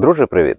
Друже, привіт!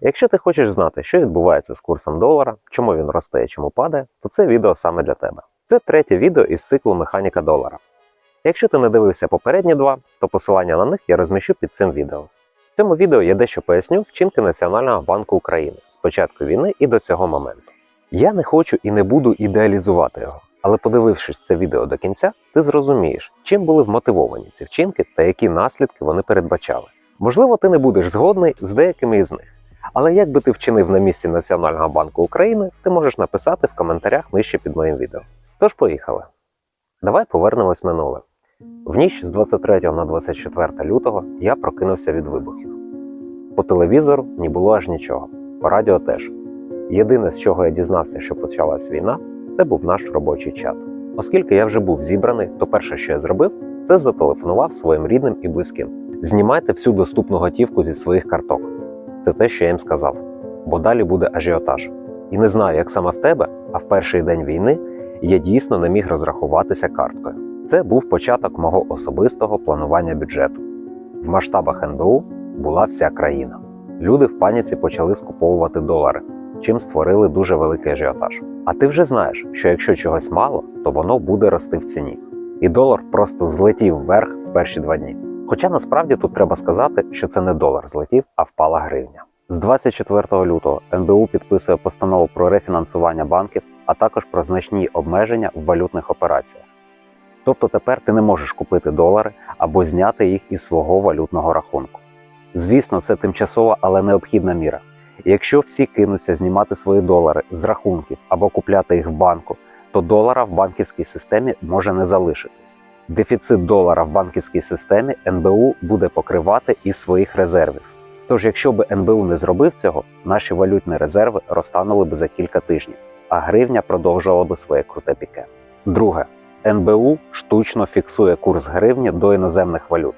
Якщо ти хочеш знати, що відбувається з курсом долара, чому він росте і чому падає, то це відео саме для тебе. Це третє відео із циклу Механіка долара. Якщо ти не дивився попередні два, то посилання на них я розміщу під цим відео. В цьому відео я дещо поясню вчинки Національного банку України з початку війни і до цього моменту. Я не хочу і не буду ідеалізувати його, але подивившись це відео до кінця, ти зрозумієш, чим були вмотивовані ці вчинки та які наслідки вони передбачали. Можливо, ти не будеш згодний з деякими із них. Але як би ти вчинив на місці Національного банку України, ти можеш написати в коментарях нижче під моїм відео. Тож поїхали. Давай повернемось минуле. В ніч з 23 на 24 лютого я прокинувся від вибухів. По телевізору не було аж нічого, по радіо теж. Єдине, з чого я дізнався, що почалась війна, це був наш робочий чат. Оскільки я вже був зібраний, то перше, що я зробив, це зателефонував своїм рідним і близьким. Знімайте всю доступну готівку зі своїх карток. Це те, що я їм сказав. Бо далі буде ажіотаж. І не знаю, як саме в тебе, а в перший день війни я дійсно не міг розрахуватися карткою. Це був початок мого особистого планування бюджету. В масштабах НБУ була вся країна. Люди в паніці почали скуповувати долари, чим створили дуже великий ажіотаж. А ти вже знаєш, що якщо чогось мало, то воно буде рости в ціні. І долар просто злетів вверх в перші два дні. Хоча насправді тут треба сказати, що це не долар злетів, а впала гривня. З 24 лютого НБУ підписує постанову про рефінансування банків, а також про значні обмеження в валютних операціях. Тобто тепер ти не можеш купити долари або зняти їх із свого валютного рахунку. Звісно, це тимчасова, але необхідна міра. Якщо всі кинуться знімати свої долари з рахунків або купляти їх в банку, то долара в банківській системі може не залишитись. Дефіцит долара в банківській системі НБУ буде покривати із своїх резервів. Тож, якщо би НБУ не зробив цього, наші валютні резерви розтанули б за кілька тижнів, а гривня продовжувала би своє круте піке. Друге, НБУ штучно фіксує курс гривні до іноземних валют.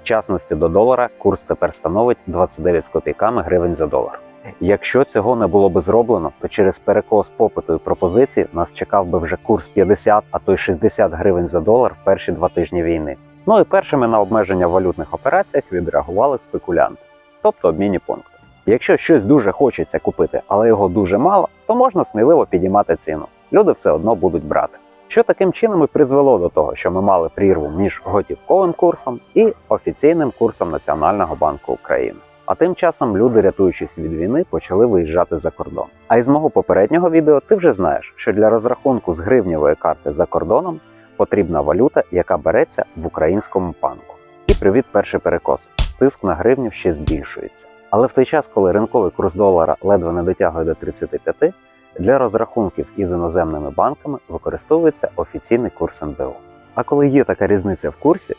В частності до долара курс тепер становить 29 з копійками гривень за долар. Якщо цього не було би зроблено, то через перекос попиту і пропозиції нас чекав би вже курс 50, а то й 60 гривень за долар в перші два тижні війни. Ну і першими на обмеження в валютних операціях відреагували спекулянти, тобто обмінні пункти. Якщо щось дуже хочеться купити, але його дуже мало, то можна сміливо підіймати ціну. Люди все одно будуть брати. Що таким чином і призвело до того, що ми мали прірву між готівковим курсом і офіційним курсом Національного банку України. А тим часом люди, рятуючись від війни, почали виїжджати за кордон. А із мого попереднього відео ти вже знаєш, що для розрахунку з гривневої карти за кордоном потрібна валюта, яка береться в українському банку. І привіт, перший перекос. Тиск на гривню ще збільшується. Але в той час, коли ринковий курс долара ледве не дотягує до 35, для розрахунків із іноземними банками використовується офіційний курс НБУ. А коли є така різниця в курсі,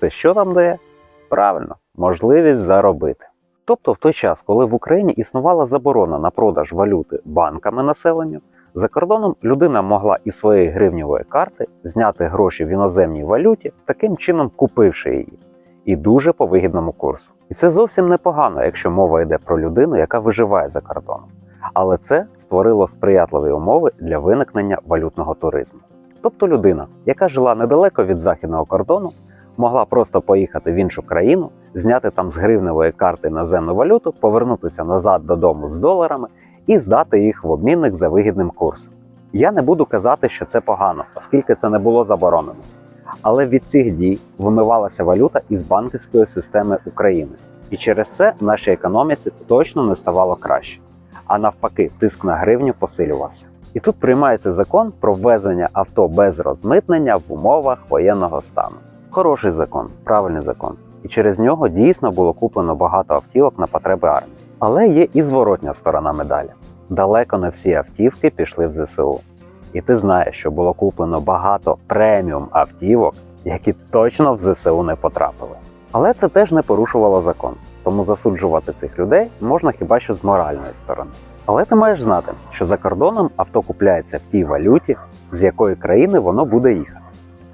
це що нам дає? Правильно, можливість заробити. Тобто в той час, коли в Україні існувала заборона на продаж валюти банками населенню, за кордоном людина могла із своєї гривневої карти зняти гроші в іноземній валюті, таким чином купивши її, і дуже по вигідному курсу. І це зовсім непогано, якщо мова йде про людину, яка виживає за кордоном. Але це створило сприятливі умови для виникнення валютного туризму. Тобто людина, яка жила недалеко від західного кордону, могла просто поїхати в іншу країну, зняти там з гривневої карти іноземну валюту, повернутися назад додому з доларами і здати їх в обмінник за вигідним курсом. Я не буду казати, що це погано, оскільки це не було заборонено. Але від цих дій вимивалася валюта із банківської системи України, і через це нашій економіці точно не ставало краще. А навпаки, тиск на гривню посилювався. І тут приймається закон про ввезення авто без розмитнення в умовах воєнного стану. Хороший закон, правильний закон. І через нього дійсно було куплено багато автівок на потреби армії. Але є і зворотня сторона медалі. Далеко не всі автівки пішли в ЗСУ. І ти знаєш, що було куплено багато преміум автівок, які точно в ЗСУ не потрапили. Але це теж не порушувало закон, тому засуджувати цих людей можна хіба що з моральної сторони. Але ти маєш знати, що за кордоном авто купляється в тій валюті, з якої країни воно буде їхати.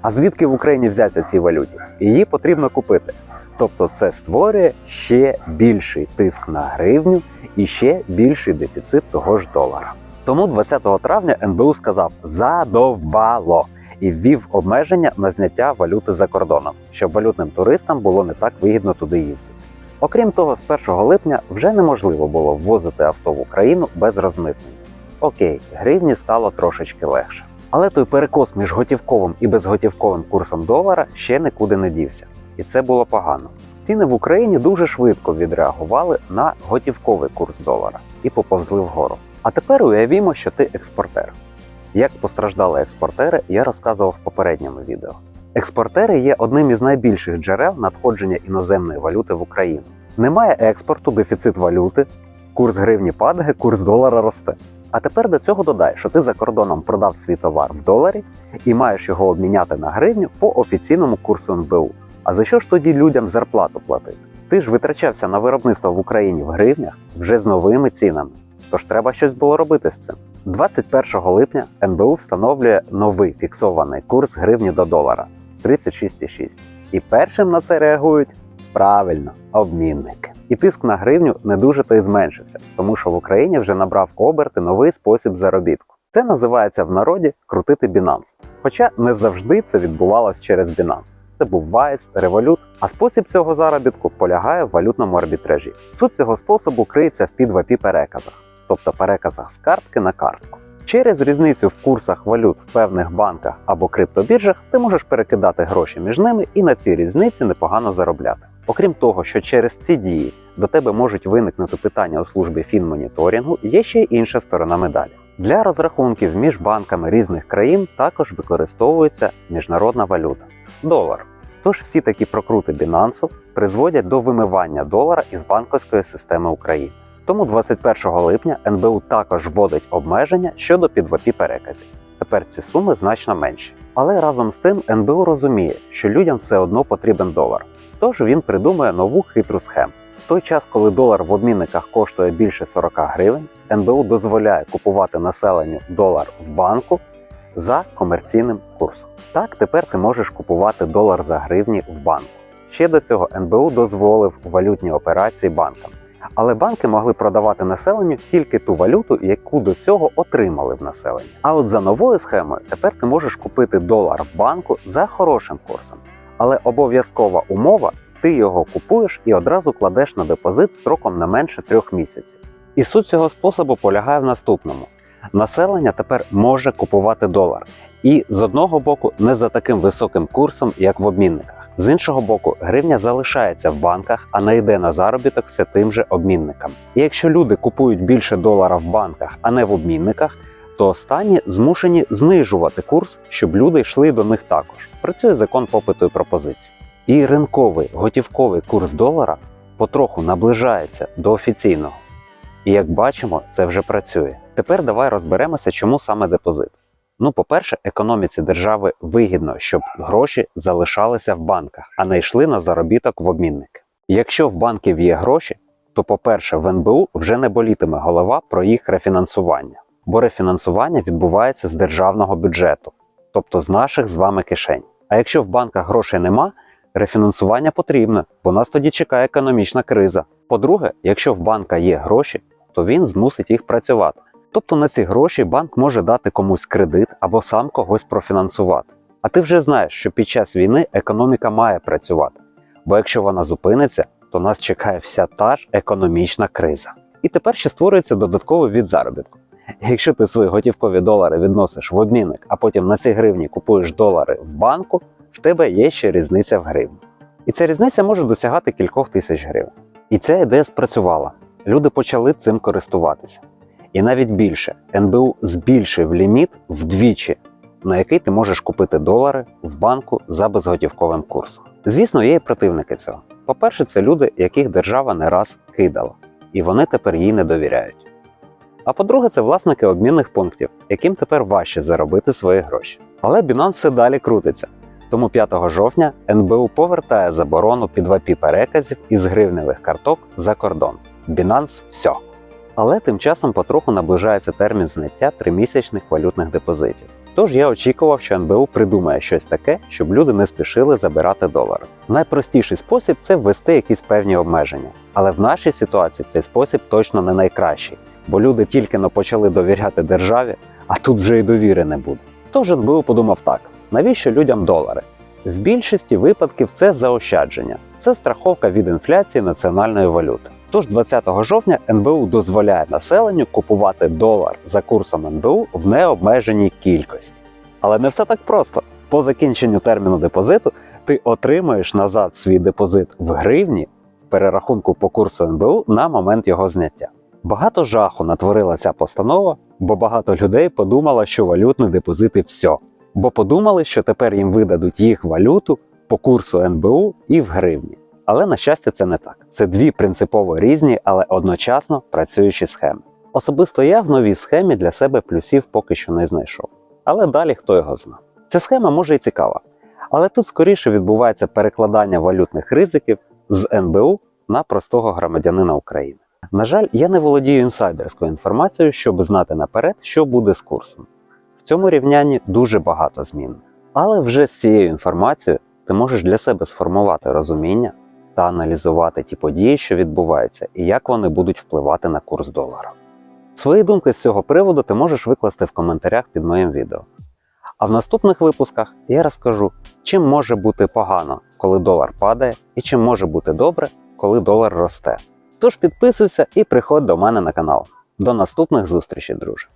А звідки в Україні взяться ці валюті? Її потрібно купити. Тобто це створює ще більший тиск на гривню і ще більший дефіцит того ж долара. Тому 20 травня НБУ сказав задовбало і ввів обмеження на зняття валюти за кордоном, щоб валютним туристам було не так вигідно туди їздити. Окрім того, з 1 липня вже неможливо було ввозити авто в Україну без розмитнення. Окей, гривні стало трошечки легше. Але той перекос між готівковим і безготівковим курсом долара ще нікуди не дівся. І це було погано. Ціни в Україні дуже швидко відреагували на готівковий курс долара і поповзли вгору. А тепер уявімо, що ти експортер. Як постраждали експортери, я розказував в попередньому відео. Експортери є одним із найбільших джерел надходження іноземної валюти в Україну. Немає експорту, дефіцит валюти, курс гривні падає, курс долара росте. А тепер до цього додай, що ти за кордоном продав свій товар в доларі і маєш його обміняти на гривню по офіційному курсу НБУ. А за що ж тоді людям зарплату платити? Ти ж витрачався на виробництво в Україні в гривнях вже з новими цінами. Тож треба щось було робити з цим. 21 липня НБУ встановлює новий фіксований курс гривні до долара 36,6. І першим на це реагують правильно обмінники. І тиск на гривню не дуже то й зменшився, тому що в Україні вже набрав оберти новий спосіб заробітку. Це називається в народі крутити Binance. Хоча не завжди це відбувалось через Binance. Це був Vice, Revolut, а спосіб цього заробітку полягає в валютному арбітражі. Суть цього способу криється в P2P переказах, тобто переказах з картки на картку. Через різницю в курсах валют в певних банках або криптобіржах ти можеш перекидати гроші між ними і на цій різниці непогано заробляти. Окрім того, що через ці дії до тебе можуть виникнути питання у службі фінмоніторингу, є ще й інша сторона медалі. Для розрахунків між банками різних країн також використовується міжнародна валюта долар. Тож всі такі прокрути Binance призводять до вимивання долара із банківської системи України. Тому 21 липня НБУ також вводить обмеження щодо P2P переказів. Тепер ці суми значно менші. Але разом з тим НБУ розуміє, що людям все одно потрібен долар. Тож він придумує нову хитру схему. В той час, коли долар в обмінниках коштує більше 40 гривень, НБУ дозволяє купувати населенню долар в банку за комерційним курсом. Так, тепер ти можеш купувати долар за гривні в банку. Ще до цього НБУ дозволив валютні операції банкам. Але банки могли продавати населенню тільки ту валюту, яку до цього отримали в населенні. А от за новою схемою тепер ти можеш купити долар в банку за хорошим курсом. Але обов'язкова умова ти його купуєш і одразу кладеш на депозит строком не менше трьох місяців. І суть цього способу полягає в наступному: населення тепер може купувати долар. І з одного боку не за таким високим курсом, як в обмінниках. З іншого боку, гривня залишається в банках, а не йде на заробіток все тим же обмінникам. І якщо люди купують більше долара в банках, а не в обмінниках, то останні змушені знижувати курс, щоб люди йшли до них також. Працює закон попиту і пропозиції. І ринковий готівковий курс долара потроху наближається до офіційного. І як бачимо, це вже працює. Тепер давай розберемося, чому саме депозит. Ну, по-перше, економіці держави вигідно, щоб гроші залишалися в банках, а не йшли на заробіток в обмінники. Якщо в банків є гроші, то, по-перше, в НБУ вже не болітиме голова про їх рефінансування, бо рефінансування відбувається з державного бюджету, тобто з наших з вами кишень. А якщо в банках грошей нема, рефінансування потрібне, бо нас тоді чекає економічна криза. По-друге, якщо в банка є гроші, то він змусить їх працювати. Тобто на ці гроші банк може дати комусь кредит або сам когось профінансувати. А ти вже знаєш, що під час війни економіка має працювати, бо якщо вона зупиниться, то нас чекає вся та ж економічна криза. І тепер ще створюється додатковий від заробітку. Якщо ти свої готівкові долари відносиш в обмінник, а потім на ці гривні купуєш долари в банку, в тебе є ще різниця в гривні. І ця різниця може досягати кількох тисяч гривень. І ця ідея спрацювала. Люди почали цим користуватися. І навіть більше НБУ збільшив ліміт вдвічі, на який ти можеш купити долари в банку за безготівковим курсом. Звісно, є і противники цього. По-перше, це люди, яких держава не раз кидала, і вони тепер їй не довіряють. А по-друге, це власники обмінних пунктів, яким тепер важче заробити свої гроші. Але Binance далі крутиться. Тому 5 жовтня НБУ повертає заборону під 2P переказів із гривневих карток за кордон. Binance все. Але тим часом потроху наближається термін зняття тримісячних валютних депозитів. Тож я очікував, що НБУ придумає щось таке, щоб люди не спішили забирати долари. Найпростіший спосіб це ввести якісь певні обмеження. Але в нашій ситуації цей спосіб точно не найкращий, бо люди тільки но почали довіряти державі, а тут вже й довіри не буде. Тож НБУ подумав так: навіщо людям долари? В більшості випадків це заощадження. це страховка від інфляції національної валюти. Тож 20 жовтня НБУ дозволяє населенню купувати долар за курсом НБУ в необмеженій кількості. Але не все так просто. По закінченню терміну депозиту ти отримуєш назад свій депозит в гривні в перерахунку по курсу НБУ на момент його зняття. Багато жаху натворила ця постанова, бо багато людей подумало, що валютні депозити все. Бо подумали, що тепер їм видадуть їх валюту по курсу НБУ і в гривні. Але на щастя, це не так. Це дві принципово різні, але одночасно працюючі схеми. Особисто я в новій схемі для себе плюсів поки що не знайшов. Але далі хто його зна. Ця схема може і цікава, але тут скоріше відбувається перекладання валютних ризиків з НБУ на простого громадянина України. На жаль, я не володію інсайдерською інформацією, щоб знати наперед, що буде з курсом. В цьому рівнянні дуже багато змін. Але вже з цією інформацією ти можеш для себе сформувати розуміння та аналізувати ті події, що відбуваються, і як вони будуть впливати на курс долара. Свої думки з цього приводу ти можеш викласти в коментарях під моїм відео. А в наступних випусках я розкажу, чим може бути погано, коли долар падає, і чим може бути добре, коли долар росте. Тож підписуйся і приходь до мене на канал. До наступних зустрічей, друже!